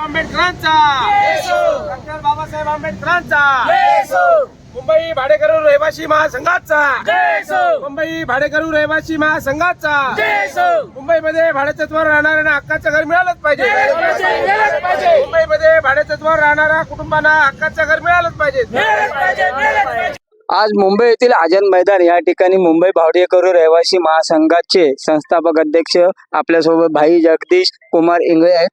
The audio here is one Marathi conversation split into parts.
आंबेडकरांचा. डॉक्टर बाबासाहेब आंबेडकरांचा. मुंबई भाडेकरू रहिवासी महासंघाचा. मुंबई भाडेकरू रहिवासी महासंघाचा. मुंबईमध्ये भाडेतत्वावर राहणाऱ्यांना हक्काचं घर मिळालंच पाहिजे. मुंबईमध्ये भाडेतत्वावर राहणाऱ्या कुटुंबांना हक्काचं घर मिळालंच पाहिजे. आज मुंबई येथील आझाद मैदान या ठिकाणी मुंबई भावडेकरू रहिवासी महासंघाचे संस्थापक अध्यक्ष आपल्यासोबत भाई जगदीश कुमार इंगळे आहेत.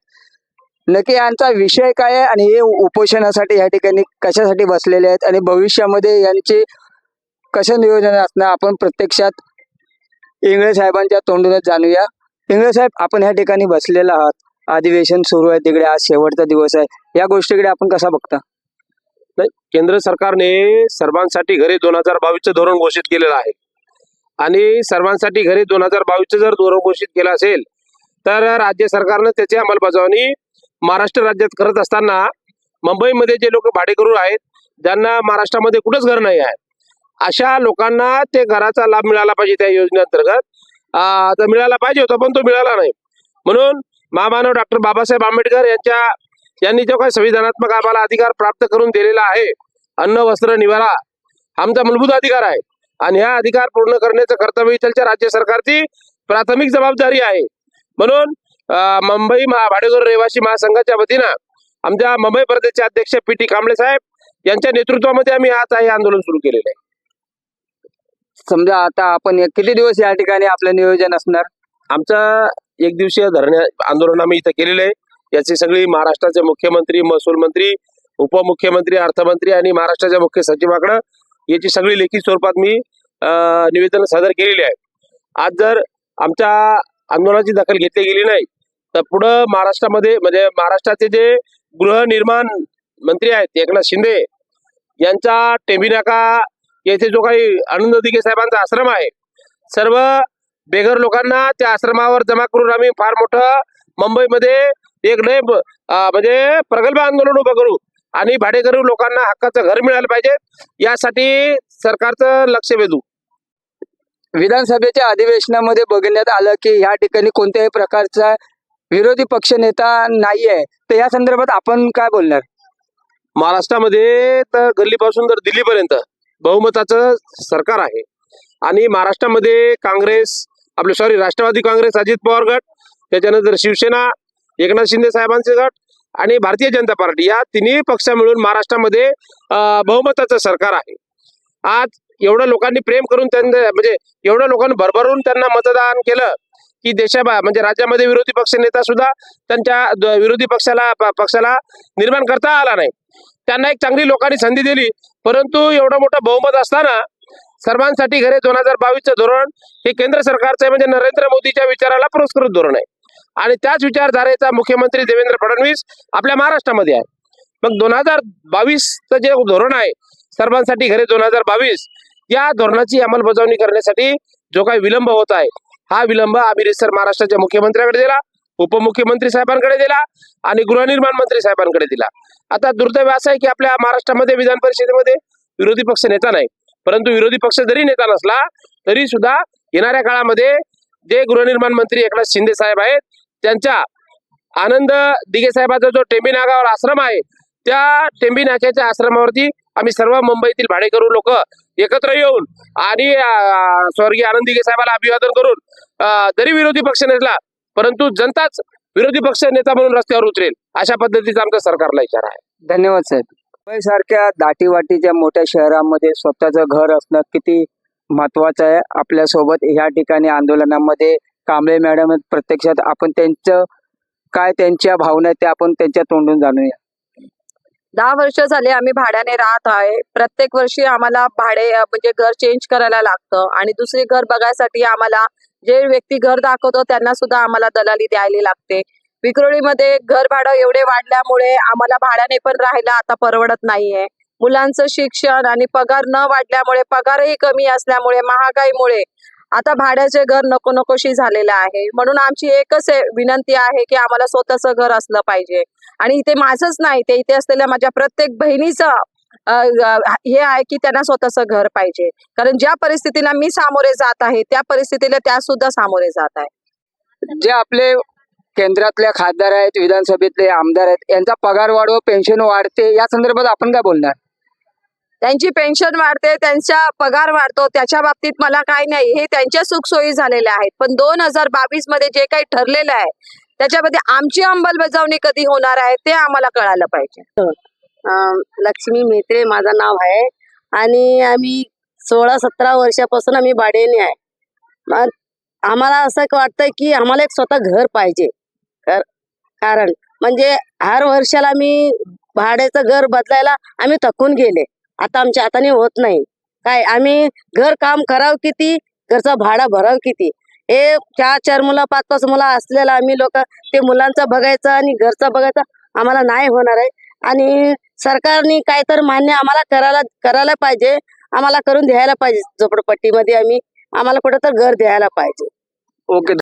नक्की यांचा विषय काय आहे आणि हे उपोषणासाठी या ठिकाणी कशासाठी बसलेले आहेत आणि भविष्यामध्ये यांचे कसं नियोजन असणार आपण प्रत्यक्षात इंगळे साहेबांच्या तोंडूनच जाणूया. इंगळे साहेब आपण या ठिकाणी बसलेला आहात. अधिवेशन सुरू आहे तिकडे. आज शेवटचा दिवस आहे. या गोष्टीकडे आपण कसा बघता? केंद्र सरकारने सर्वांसाठी घरे दोन हजार बावीसचं धोरण घोषित केलेलं आहे. आणि सर्वांसाठी घरे दोन हजार बावीसचं जर धोरण घोषित केलं असेल तर राज्य सरकारनं त्याची अंमलबजावणी महाराष्ट्र राज्यात करत असताना मुंबईमध्ये जे लोक भाडेकरू आहेत ज्यांना महाराष्ट्रामध्ये कुठंच घर नाही आहे अशा लोकांना ते घराचा लाभ मिळाला पाहिजे त्या योजनेअंतर्गत. आता तर मिळाला पाहिजे होता पण तो मिळाला नाही. म्हणून महामानव डॉक्टर बाबासाहेब आंबेडकर यांच्या यांनी जो काही संविधानात्मक आम्हाला अधिकार प्राप्त करून दिलेला आहे अन्न वस्त्र निवारा आमचा मूलभूत अधिकार आहे. आणि हा अधिकार पूर्ण करण्याचं कर्तव्य इथलच्या राज्य सरकारची प्राथमिक जबाबदारी आहे. म्हणून मुंबई महा भाडेकर रहिवासी महासंघाच्या वतीनं आमच्या मुंबई प्रदेशचे अध्यक्ष पी टी कांबळे साहेब यांच्या नेतृत्वामध्ये आम्ही आज हे आंदोलन सुरू केलेलं आहे. समजा आता आपण किती दिवस या ठिकाणी आपलं नियोजन असणार? आमचं एक दिवसीय धरणे आंदोलन आम्ही इथं केलेलं आहे. याची सगळी महाराष्ट्राचे मुख्यमंत्री महसूल मंत्री उपमुख्यमंत्री अर्थमंत्री आणि महाराष्ट्राच्या मुख्य सचिवाकडं याची सगळी लेखी स्वरूपात मी निवेदन सादर केलेली आहे. आज जर आमच्या आंदोलनाची दखल घेतली गेली नाही तर पुढं महाराष्ट्रामध्ये म्हणजे महाराष्ट्राचे जे गृहनिर्माण मंत्री आहेत एकनाथ शिंदे यांचा टेंबिनाका येथे जो काही आनंद दिघे साहेबांचा आश्रम आहे सर्व बेघर लोकांना त्या आश्रमावर जमा करून आम्ही फार मोठं मुंबईमध्ये एक लय म्हणजे प्रगल्भ आंदोलन उभं करू आणि भाडेकरू लोकांना हक्काचं घर मिळालं पाहिजे यासाठी सरकारचं लक्ष वेधू. विधानसभेच्या अधिवेशनामध्ये बघण्यात आलं की ह्या ठिकाणी कोणत्याही प्रकारचा विरोधी पक्ष नेता नाहीये. तर या संदर्भात आपण काय बोलणार? महाराष्ट्रामध्ये तर गल्लीपासून तर दिल्लीपर्यंत बहुमताचं सरकार आहे. आणि महाराष्ट्रामध्ये काँग्रेस आपले सॉरी राष्ट्रवादी काँग्रेस अजित पवार गट त्याच्यानंतर शिवसेना एकनाथ शिंदे साहेबांचे गट आणि भारतीय जनता पार्टी या तिन्ही पक्ष मिळून महाराष्ट्रामध्ये बहुमताचं सरकार आहे. आज एवढं लोकांनी प्रेम करून त्यांना म्हणजे एवढं लोकांनी भरभरून त्यांना मतदान केलं की देशा म्हणजे राज्यामध्ये विरोधी पक्ष नेता सुद्धा त्यांच्या विरोधी पक्षाला पक्षाला निर्माण करता आला नाही. त्यांना एक चांगली लोकांनी संधी दिली. परंतु एवढं मोठं बहुमत असताना सर्वांसाठी घरे दोन हजार बावीसचं धोरण हे केंद्र सरकारचं आहे. म्हणजे नरेंद्र मोदीच्या विचाराला पुरस्कृत धोरण आहे. आणि त्याच विचारधारेचा मुख्यमंत्री देवेंद्र फडणवीस आपल्या महाराष्ट्रामध्ये आहे. मग दोन हजार बावीसचं जे धोरण आहे सर्वांसाठी घरे दोन हजार बावीस या धोरणाची अंमलबजावणी करण्यासाठी जो काही विलंब होत आहे हा विलंब आम्ही महाराष्ट्राच्या मुख्यमंत्र्याकडे दिला उपमुख्यमंत्री साहेबांकडे दिला आणि गृहनिर्माण मंत्री साहेबांकडे दिला. आता दुर्दैव असं आहे की आपल्या महाराष्ट्रामध्ये विधान परिषदेमध्ये विरोधी पक्ष नेता नाही. परंतु विरोधी पक्ष जरी नेता नसला तरी सुद्धा येणाऱ्या काळामध्ये जे गृहनिर्माण मंत्री एकनाथ शिंदे साहेब आहेत त्यांच्या आनंद दिघे साहेबाचा जो टेंबी नागावर आश्रम आहे त्या टेंबी नाक्याच्या आश्रमावरती आम्ही सर्व मुंबईतील भाडेकरू लोक एकत्र येऊन आणि स्वर्गीय आनंदीगे साहेबाला अभिवादन करून जरी विरोधी पक्ष नेतला परंतु जनताच विरोधी पक्ष नेता म्हणून रस्त्यावर उतरेल अशा पद्धतीचा आमचा सरकारला इशारा आहे. धन्यवाद साहेब. मुंबई सारख्या दाटीवाटीच्या मोठ्या शहरामध्ये स्वतःचं घर असणं किती महत्वाचं आहे. आपल्यासोबत ह्या ठिकाणी आंदोलनामध्ये कांबळे मॅडम प्रत्यक्षात आपण त्यांचं काय त्यांच्या भावना आहेत ते आपण त्यांच्या तोंडून जाणूया. दहा वर्ष झाले आम्ही भाड्याने राहत आहे. प्रत्येक वर्षी आम्हाला भाडे म्हणजे घर चेंज करायला लागतं. आणि दुसरी घर बघायसाठी आम्हाला जे व्यक्ती घर दाखवतो त्यांना सुद्धा आम्हाला दलाली द्यायला लागते. विक्रोळीमध्ये घर भाडं एवढे वाढल्यामुळे आम्हाला भाड्याने पण राहायला आता परवडत नाहीये. मुलांचं शिक्षण आणि पगार न वाढल्यामुळे पगारही कमी असल्यामुळे महागाईमुळे आता भाड्याचे घर नको नकोशी झालेलं आहे. म्हणून आमची एकच विनंती आहे की आम्हाला स्वतःचं घर असलं पाहिजे. आणि इथे माझंच नाही ते इथे असलेल्या माझ्या प्रत्येक बहिणीचं हे आहे की त्यांना स्वतःचं घर पाहिजे. कारण ज्या परिस्थितीला मी सामोरे जात आहे त्या परिस्थितीला त्या सुद्धा सामोरे जात आहे. जे आपले केंद्रातल्या खासदार आहेत विधानसभेतले आमदार आहेत यांचा पगार वाढ व पेन्शन वाढते या संदर्भात आपण काय बोलणार? त्यांची पेन्शन वाढते त्यांचा पगार वाढतो त्याच्या बाबतीत मला काही नाही हे त्यांच्या सुखसोयी झालेल्या आहेत. पण दोन हजार बावीसमध्ये जे काही ठरलेलं आहे त्याच्यामध्ये आमची अंमलबजावणी कधी होणार आहे ते आम्हाला कळालं पाहिजे. लक्ष्मी मेत्रे माझं नाव आहे आणि आम्ही सोळा सतरा वर्षापासून आम्ही भाड्याने आहे. आम्हाला असं एक वाटतंय की आम्हाला एक स्वतः घर पाहिजे. कारण म्हणजे हर वर्षाला मी भाड्याचं घर बदलायला आम्ही थकून गेले. आता आमच्या हाताने होत नाही. काय आम्ही घर काम करावं किती घरचा भाडा भरावं किती? हे चार चार मुलं पाच पाच मुलं असलेला आम्ही लोक ते मुलांचा बघायचं आणि घरचा बघायचा आम्हाला नाही होणार आहे. आणि सरकारने काय तर मान्य आम्हाला करायला करायला पाहिजे. आम्हाला करून द्यायला पाहिजे झोपडपट्टीमध्ये आम्ही. आम्हाला कुठं तर घर द्यायला पाहिजे. ओके.